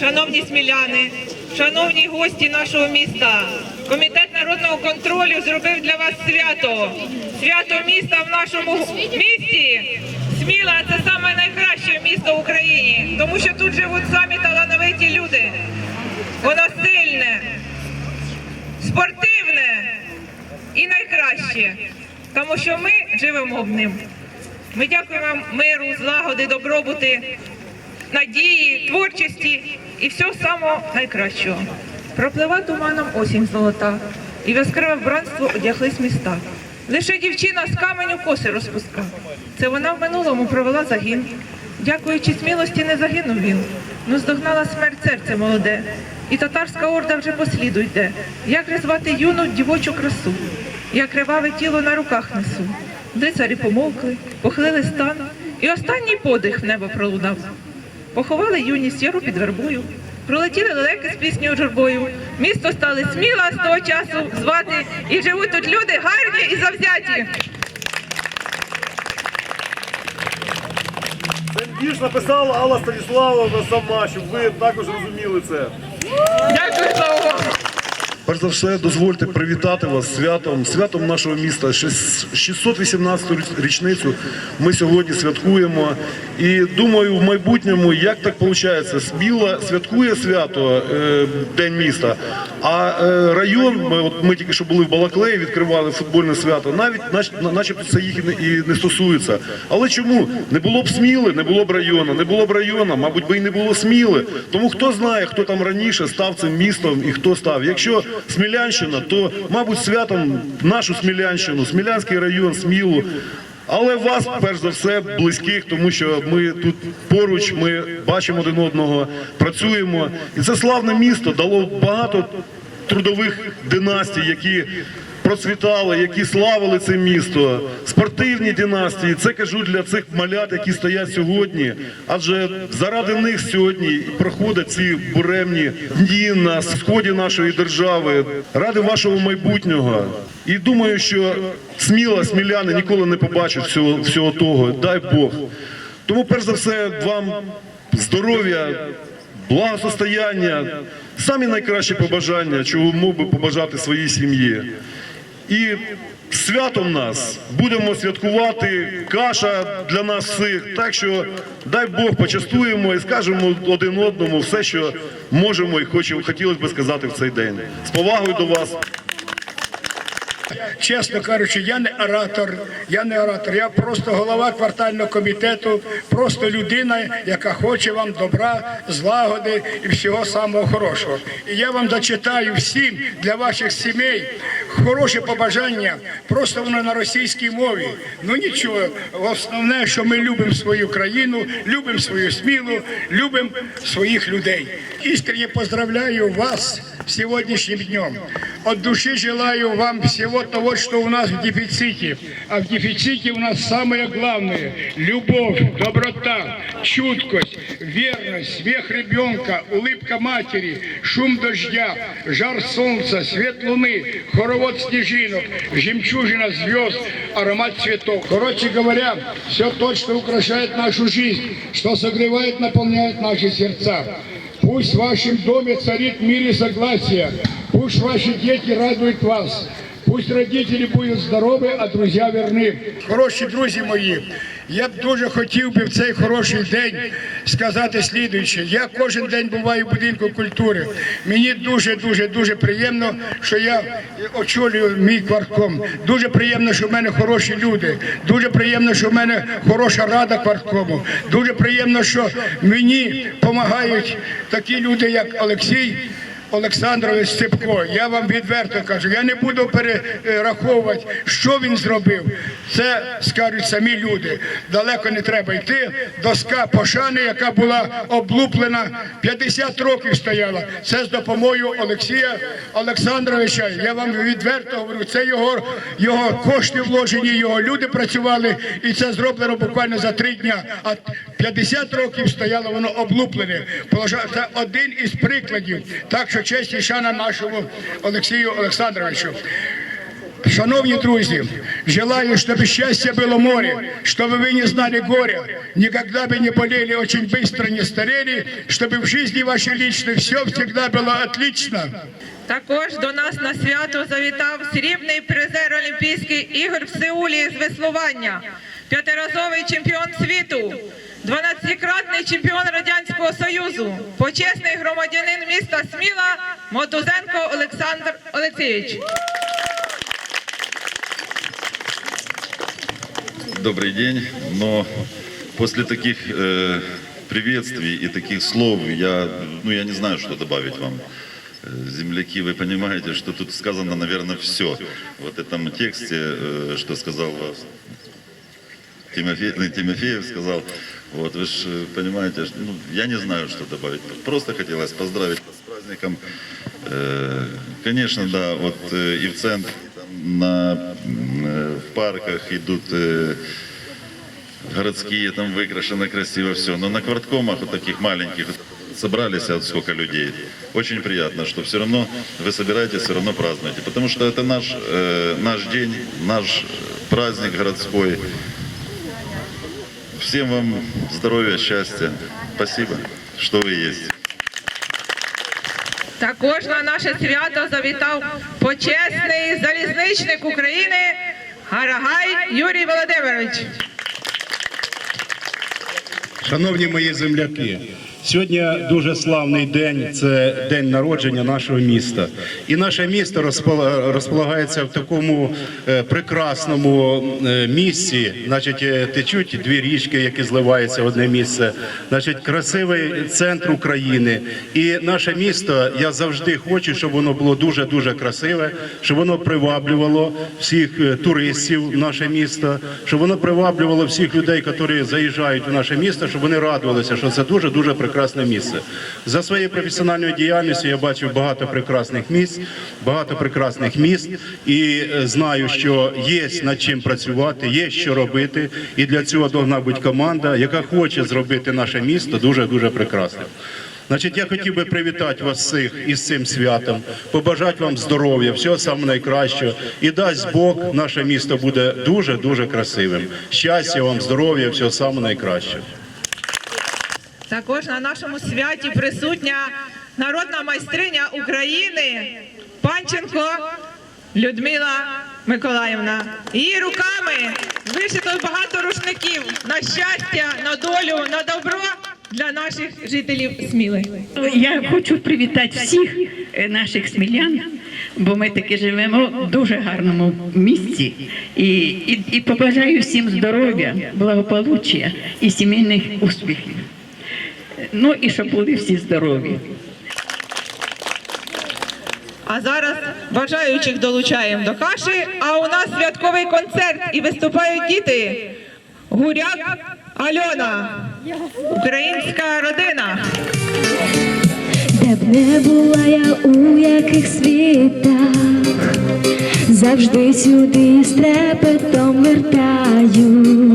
шановні сміляни, шановні гості нашого міста. Комітет народного контролю зробив для вас свято. Свято міста в нашому місті. Сміла це саме найкраще місто в Україні, тому що тут живуть самі талановиті люди. Воно сильне, спортивне і найкраще, тому що ми живемо в ним. Ми дякуємо вам миру, злагоди, добробути, надії, творчості і всього самого найкращого. Проплива туманом осінь золота, і в яскраве вбранство одяглись міста. Лише дівчина з каменю коси розпуска. Це вона в минулому провела загін. Дякуючи смілості, не загинув він. Ну здогнала смерть серце молоде, і татарська орда вже по сліду йде. Як звати юну дівочу красу? Я криваве тіло на руках несу. Лицарі помовкли, похилили стан, і останній подих в небо пролунав. Поховали юність яру під вербою, пролетіли лелеки з піснею журбою. Місто стали сміла з того часу звати, і живуть тут люди гарні і завзяті. Це вірш написала Алла Станіславовна сама, щоб ви також розуміли це. Дякую. Перш за все, дозвольте привітати вас святом, святом нашого міста. Шест- 618-ту річницю ми сьогодні святкуємо. І думаю, в майбутньому, як так виходить, Сміла святкує свято е, День міста, а е, район, ми, от ми тільки що були в Балаклеї, відкривали футбольне свято, навіть начебто це їх і не стосується. Але чому? Не було б Сміли, не було б району, не було б району, мабуть, би і не було Сміли. Тому хто знає, хто там раніше став цим містом і хто став. Якщо Смілянщина, то, мабуть, святом нашу Смілянщину, Смілянський район, Смілу. Але вас, перш за все, близьких, тому що ми тут поруч, ми бачимо один одного, працюємо. І це славне місто дало багато трудових династій, які процвітали, які славили це місто, спортивні династії. Це кажу для цих малят, які стоять сьогодні. Адже заради них сьогодні проходять ці буремні дні на сході нашої держави, ради вашого майбутнього. І думаю, що сміла сміляни ніколи не побачать всього, всього того. Дай Бог. Тому, перш за все, вам здоров'я, благосостояння, самі найкращі побажання, чого мог би побажати своїй сім'ї. І святом нас будемо святкувати каша для нас всіх. Так що дай Бог почастуємо і скажемо один одному все, що можемо і хочемо, хотілося б сказати в цей день. З повагою до вас. Чесно кажучи, я не оратор, я не оратор, я просто голова квартального комітету, просто людина, яка хоче вам добра, злагоди і всього самого хорошого. І я вам зачитаю всім для ваших сімей хороше побажання, просто воно на російській мові. Ну нічого, основне, що ми любимо свою країну, любимо свою смілу, любимо своїх людей. Искренне поздравляю вас с сегодняшним днем. От души желаю вам всего того, что у нас в дефиците. А в дефиците у нас самое главное – любовь, доброта, чуткость, верность, смех ребенка, улыбка матери, шум дождя, жар солнца, свет луны, хоровод снежинок, жемчужина звезд, аромат цветов. Короче говоря, все то, что украшает нашу жизнь, что согревает, наполняет наши сердца. Пусть в вашем доме царит мир и согласие. Пусть ваши дети радуют вас. Пусть родители будуть здорові, а друзі верні. Хороші друзі мої, я б дуже хотів би в цей хороший день сказати слідуюче. Я кожен день буваю в будинку культури. Мені дуже, дуже, дуже приємно, що я очолюю мій квартком. Дуже приємно, що в мене хороші люди. Дуже приємно, що в мене хороша рада кварткому. Дуже приємно, що мені допомагають такі люди, як Олексій. Олександрович Степко, я вам відверто кажу, я не буду перераховувати, що він зробив. Це скажуть самі люди. Далеко не треба йти. Доска пошани, яка була облуплена, 50 років стояла. Це з допомогою Олексія Олександровича. Я вам відверто говорю, це його, його кошти вложені, його люди працювали, і це зроблено буквально за три дня. А 50 років стояло воно облуплене. Положа- Це один із прикладів. Так що честь і шана нашому Олексію Олександровичу. Шановні друзі, желаю, чтобы счастье было море, чтобы вы не знали горя, никогда бы не болели, очень быстро не старели, чтобы в жизни вашей личной все всегда было отлично. Також до нас на свято завітав срібний призер Олімпійських ігор в Сеулі з веслування, п'ятиразовий чемпіон світу, 12-кратний чемпіон Радянського Союзу, почесний громадянин міста Сміла Мотузенко Олександр Олексійович. Добрый день, но после таких э, приветствий и таких слов я, ну, я не знаю, что добавить вам. Э, Земляки, вы понимаете, что тут сказано, наверное, все. В этом тексте, э, что сказал вас Тимофей, ну, Тимофеев сказал, вот вы же понимаете, что, ну, я не знаю, что добавить. Просто хотелось поздравить вас с праздником. Э, Конечно, да, вот э, и в центре, и там на, м, э, в парках идут э, городские, там выкрашено красиво все. Но на кварткомах вот таких маленьких собрались вот сколько людей. Очень приятно, что все равно вы собираетесь, все равно празднуете. Потому что это наш, э, наш день, наш праздник городской. Всем вам здоровья, счастья. Спасибо, что вы есть. Також на наше свято завітав почесний залізничник України Гарагай Юрій Володимирович. Шановні мої земляки, сьогодні дуже славний день. Це день народження нашого міста. І наше місто розпол- розполагається в такому е, прекрасному е, місці. Значить, е, течуть дві річки, які зливаються в одне місце. Значить, красивий центр України. І наше місто. Я завжди хочу, щоб воно було дуже дуже красиве, щоб воно приваблювало всіх туристів в наше місто, щоб воно приваблювало всіх людей, які заїжджають в наше місто, щоб вони радувалися, що це дуже дуже прекрасне місце. За своєю професіональною діяльністю я бачив багато прекрасних місць, багато прекрасних міст і е, знаю, що є над чим працювати, є що робити, і для цього повинна бути команда, яка хоче зробити наше місто дуже дуже прекрасним. Значить, я хотів би привітати вас всіх із цим святом, побажати вам здоров'я, всього самого найкращого. І дасть Бог, наше місто буде дуже дуже красивим. Щастя вам, здоров'я, всього самого найкращого. Також на нашому святі присутня народна майстриня України Панченко Людмила Миколаївна. Її руками вишито багато рушників на щастя, на долю, на добро для наших жителів Сміли. Я хочу привітати всіх е, наших смілян, бо ми таки живемо в дуже гарному місці. І, і, і побажаю всім здоров'я, благополуччя і сімейних успіхів. Ну і щоб були всі здорові. А зараз бажаючих долучаємо до каші. А у нас святковий концерт і виступають діти. Гуряк Альона, українська родина. Де б не була я у яких світах, завжди сюди з трепетом вертаю,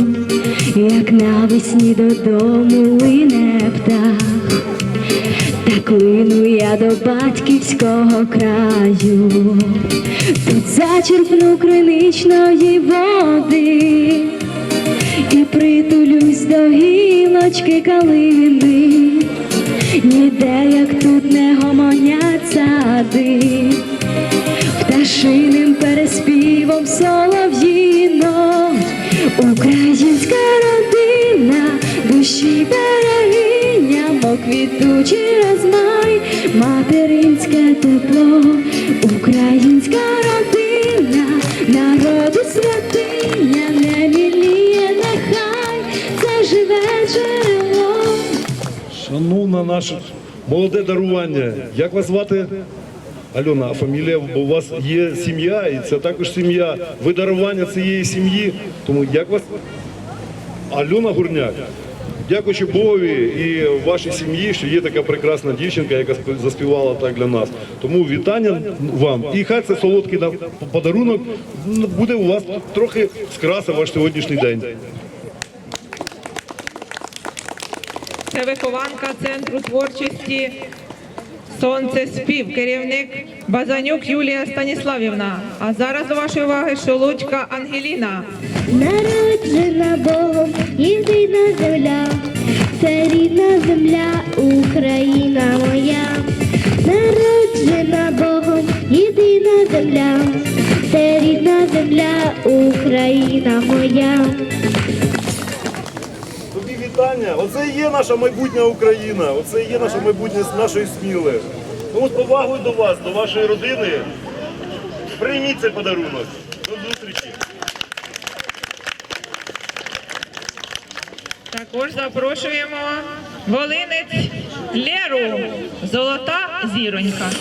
як навесні додому лине птах, так лину я до батьківського краю, тут зачерпну криничної води і притулюсь до гілочки калини. Ніде, як тут не гомонять сади, пташиним переспівом солов'їно, українська родина, душі берегиня, мов квітучий розмай, материнське тепло, українська родина, народу святиня, не міліє, нехай це живе джерело. Шановна наше молоде дарування. Як вас звати? Альона, а фамілія, бо у вас є сім'я, і це також сім'я. Ви дарування цієї сім'ї. Тому як вас? Альона Гурняк. Дякуючи Богові і вашій сім'ї, що є така прекрасна дівчинка, яка заспівала так для нас. Тому вітання вам. І хай це солодкий подарунок буде у вас трохи скраса ваш сьогоднішній день. Це вихованка центру творчості Сонце спів, керівник Базанюк Юлія Станіславівна. А зараз до вашої уваги Шолудька Ангеліна. Народжена Богом єдина земля, це рідна земля, Україна моя. Народжена Богом єдина земля, це рідна земля, Україна моя. Вітання. Оце і є наша майбутня Україна. Оце і є наше майбутнє з нашої сміли. Тому з повагою до вас, до вашої родини. Прийміть цей подарунок. До зустрічі. Також запрошуємо Волинець Леру. Золота зіронька.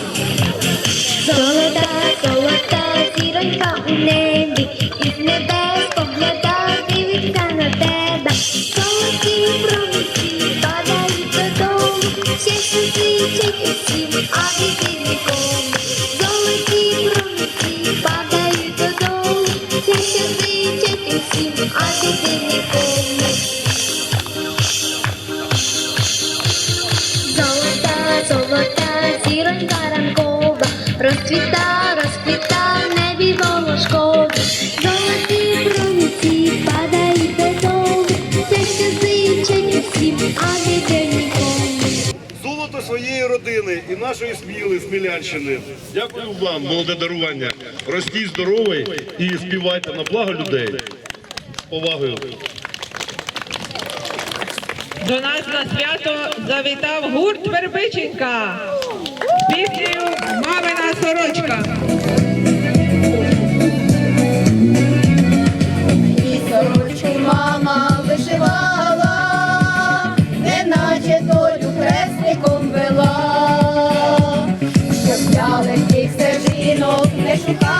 Золота, золота зіронька у небі, із небес погляда, дивиться на тебе. Золоті своєї родини і нашої сміли, Смілянщини. Дякую вам, молоде дарування. Ростіть здоровий і співайте на благо людей. З повагою. До нас на свято завітав гурт Вербиченка. з Піснею Мамина сорочка. Сорочку мама вишивала, щоб я легких стежинок не шукала,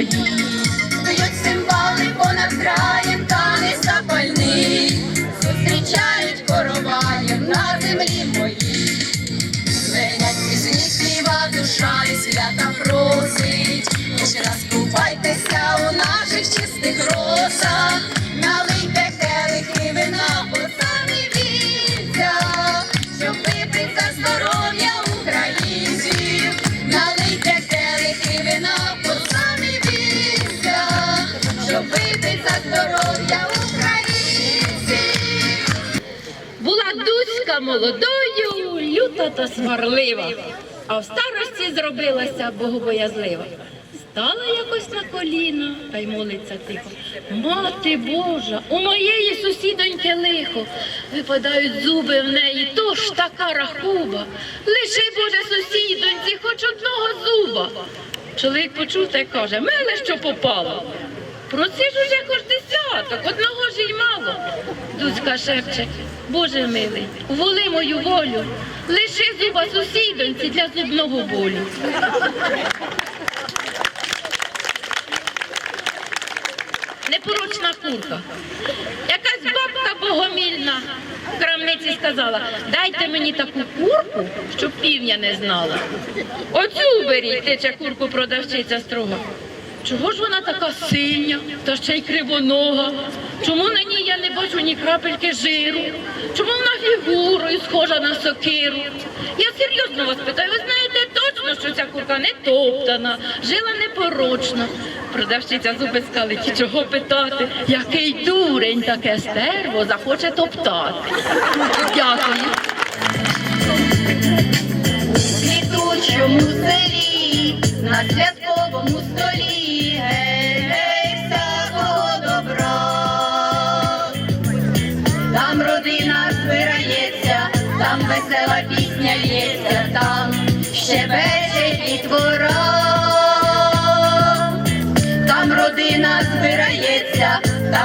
for you. Молодою, люта та сварлива, а в старості зробилася богобоязлива. Стала якось на коліна та й молиться тихо. Мати Божа, у моєї сусідоньки лихо. Випадають зуби в неї, то ж така рахуба. Лиши, Боже, сусідоньці, хоч одного зуба. Чоловік почув та й каже, мене що попало. Просижу ж якось десяток, одного ж й мало. Дуцька шепче, Боже милий, воли мою волю, лиши зуба сусідоньці для зубного болю. Непорочна курка. Якась бабка богомільна в крамниці сказала, дайте мені таку курку, щоб півня не знала. Оцю беріть, тиче курку продавчиця строго. Чого ж вона така синя та ще й кривонога? Чому на ній я не бачу ні крапельки жиру? Чому вона фігурою схожа на сокиру? Я серйозно вас питаю, ви знаєте точно, що ця курка не топтана, жила непорочна. Продавщиця зуби скалить, чого питати, який дурень таке стерво захоче топтати. Дякую. В квітучому селі на свят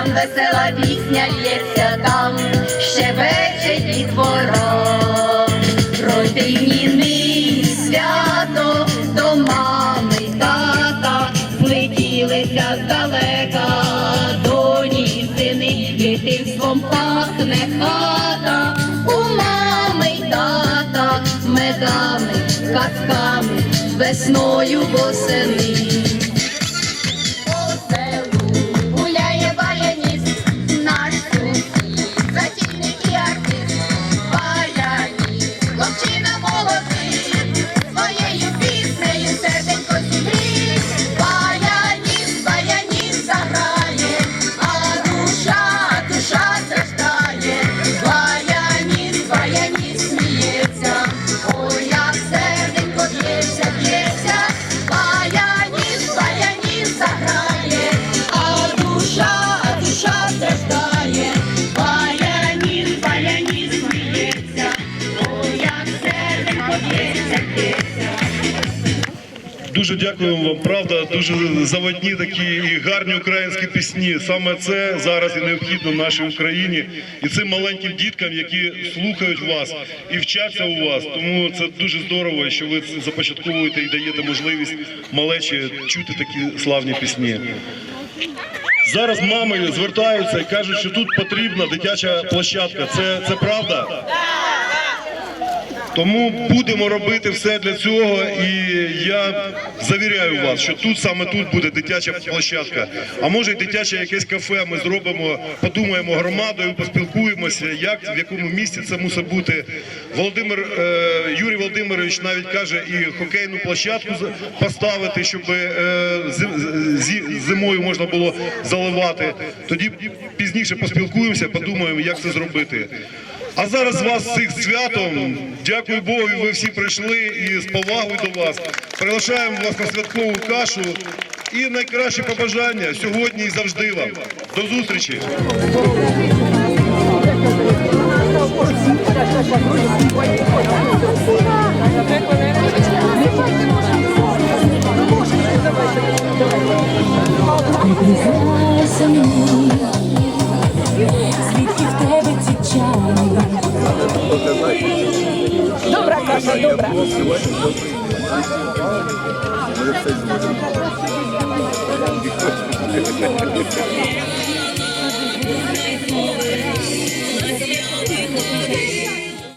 там весела пісня лється, там ще щебече дітвора. Пройде й свято до мами тата, злетілися здалека, доні сини, дитинством пахне хата, у мами й тата, медами, казками, весною восени. Дуже дякуємо вам, правда, дуже заводні такі і гарні українські пісні. Саме це зараз і необхідно нашій Україні і цим маленьким діткам, які слухають вас і вчаться у вас. Тому це дуже здорово, що ви започатковуєте і даєте можливість малечі чути такі славні пісні. Зараз мами звертаються і кажуть, що тут потрібна дитяча площадка. Це, це правда? Тому будемо робити все для цього, і я завіряю вас, що тут саме тут буде дитяча площадка. А може й дитяче якесь кафе. Ми зробимо, подумаємо громадою, поспілкуємося, як в якому місці це мусить бути. Володимир е, Юрій Володимирович навіть каже, і хокейну площадку поставити, щоб е, зимою можна було заливати. Тоді пізніше поспілкуємося, подумаємо, як це зробити. А зараз вас всіх цих святом. Дякую Богу, ви всі прийшли і з повагою до вас. Приглашаємо вас на святкову кашу і найкращі побажання сьогодні і завжди вам. До зустрічі!